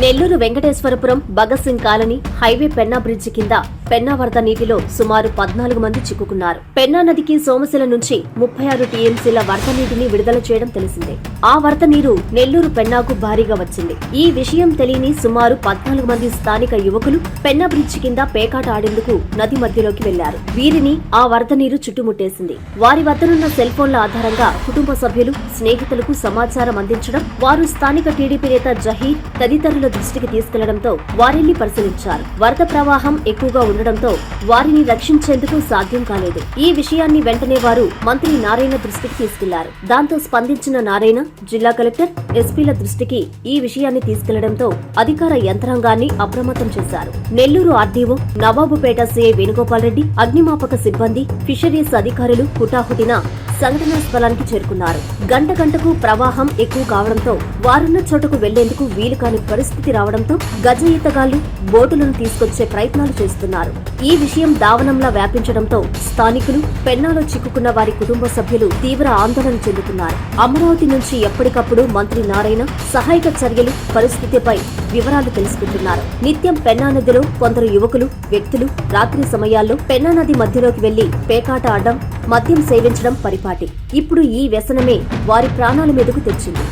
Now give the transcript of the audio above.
Nellore Venkateswarapuram Bhagat Singh colony highway Penna bridge కింద పెన్నా వరద నీటిలో సుమారు పద్నాలుగు మంది చిక్కుకున్నారు. పెన్నా నదికి సోమశిల నుంచి ముప్పై ఆరు టీఎంసీల వరద నీటిని విడుదల చేయడం తెలిసిందే. ఆ వరద నీరు నెల్లూరు పెన్నాకు భారీగా వచ్చింది. ఈ విషయం తెలియని సుమారు పద్నాలుగు మంది స్థానిక యువకులు పెన్నా బ్రిడ్జి కింద పేకాట ఆడేందుకు నది మధ్యలోకి వెళ్ళారు. వీరిని ఆ వరద నీరు చుట్టుముట్టేసింది. వారి వద్దనున్న సెల్ ఫోన్ల ఆధారంగా కుటుంబ సభ్యులు స్నేహితులకు సమాచారం అందించడం వారు స్థానిక టీడీపీ నేత జహీర్ తదితరుల దృష్టికి తీసుకెళ్ళడంతో వారిని పరిశీలించారు. వరద ప్రవాహం ఎక్కువగా ఉండడంతో వారిని రక్షించేందుకు సాధ్యం కాలేదు. ఈ విషయాన్ని వెంటనే వారు మంత్రి నారాయణ దృష్టికి తీసుకెళ్ళారు. దాంతో స్పందించిన నారాయణ జిల్లా కలెక్టర్ ఎస్పీల దృష్టికి ఈ విషయాన్ని తీసుకెళ్ళడంతో అధికార యంత్రాంగాన్ని అప్రమత్తం చేశారు. నెల్లూరు ఆర్డీఓ నవాబుపేట సీఐ వేణుగోపాల్ రెడ్డి అగ్నిమాపక సిబ్బంది ఫిషరీస్ అధికారులు హుటాహుటిన సంఘటనా స్థలానికి చేరుకున్నారు. గంట గంటకు ప్రవాహం ఎక్కువ కావడంతో వారున్న చోటకు వెళ్ళేందుకు వీలు కాని పరిస్థితి రావడంతో గజ ఈతగాళ్ళు బోటులను తీసుకొచ్చే ప్రయత్నాలు చేస్తున్నారు. ఈ విషయం దావనంలా వ్యాపించడంతో స్థానికులు పెన్నాలో చిక్కుకున్న వారి కుటుంబ సభ్యులు తీవ్ర ఆందోళన చెందుతున్నారు. అమరావతి నుంచి ఎప్పటికప్పుడు మంత్రి నారాయణ సహాయక చర్యలు పరిస్థితిపై వివరాలు తెలుసుకుంటున్నారు. నిత్యం పెన్నా నదిలో కొందరు యువకులు వ్యక్తులు రాత్రి సమయాల్లో పెన్నా నది మధ్యలోకి వెళ్ళి పేకాట ఆడడం మద్యం సేవించడం పరిపాటి. ఇప్పుడు ఈ వ్యసనమే వారి ప్రాణాల మీదకు తెచ్చింది.